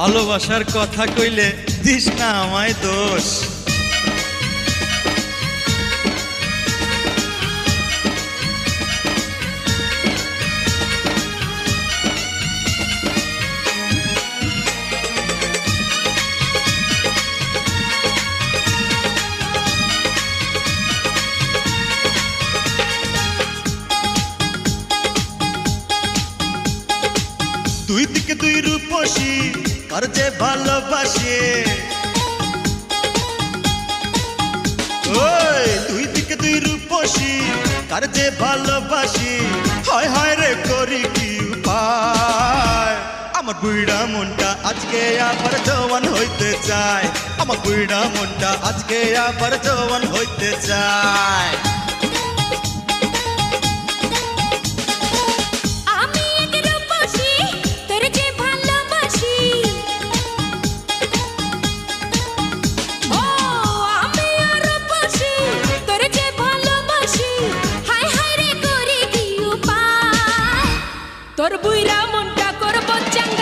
ভালোবাসার কথা কইলে দিস না আমায় দোষ। দুই দিকে দুই রূপসী কার যে ভালোবাসে। ওই, দুই দিকে দুই রূপসী কার যে ভালোবাসি। হয় হয় রে, করি কি উপায়? আমার বুড়া মনটা আজকে আবার জওয়ান হইতে চায়। আমার বুড়া মনটা আজকে আবার জওয়ান হইতে চায়। বুইরা মনটা করব চাঙ্গা।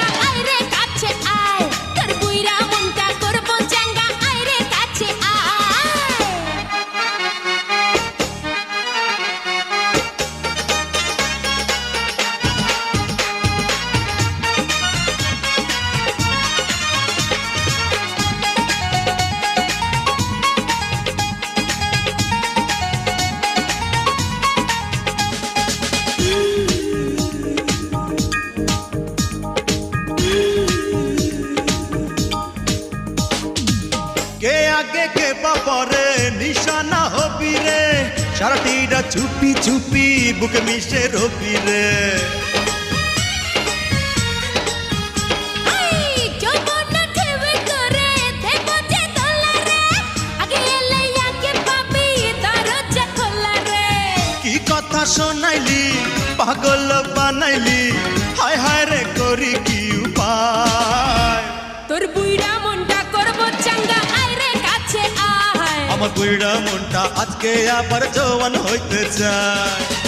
আগে কে বাপরে? নিশানা হবি রে। সারাটিরা চুপি চুপি বুকে মিশে রবি রে। কথা শোনাইলি পাগল বানাইলি? হায় হায় রে করি কি উপায়? তোর বুইড়া মনটা আমার বুড়া মনটা আজকে আবার জওয়ান হইতে চায়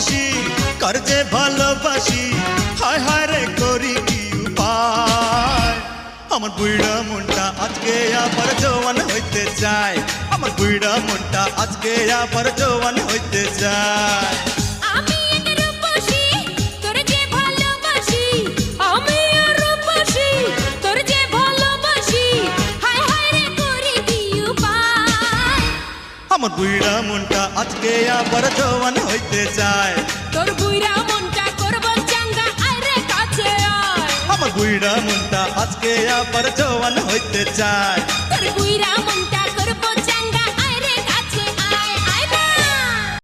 রূপসী কার যে ভালোবাসি, হায় হায় রে করি কি উপায়? আমার বুড়া মনটা আজকে আবার জওয়ান হইতে চায়। আমার বুড়া মনটা আজকে আবার জওয়ান হইতে চায়। বুড়া মনটা আজকে আবার জওয়ান হইতে চায়। তোর বুইরা মনটা করব চাঙ্গা আরে কাছে আয়। আমার বুড়া মনটা আজকে আবার জওয়ান হইতে চায়। তোর বুইরা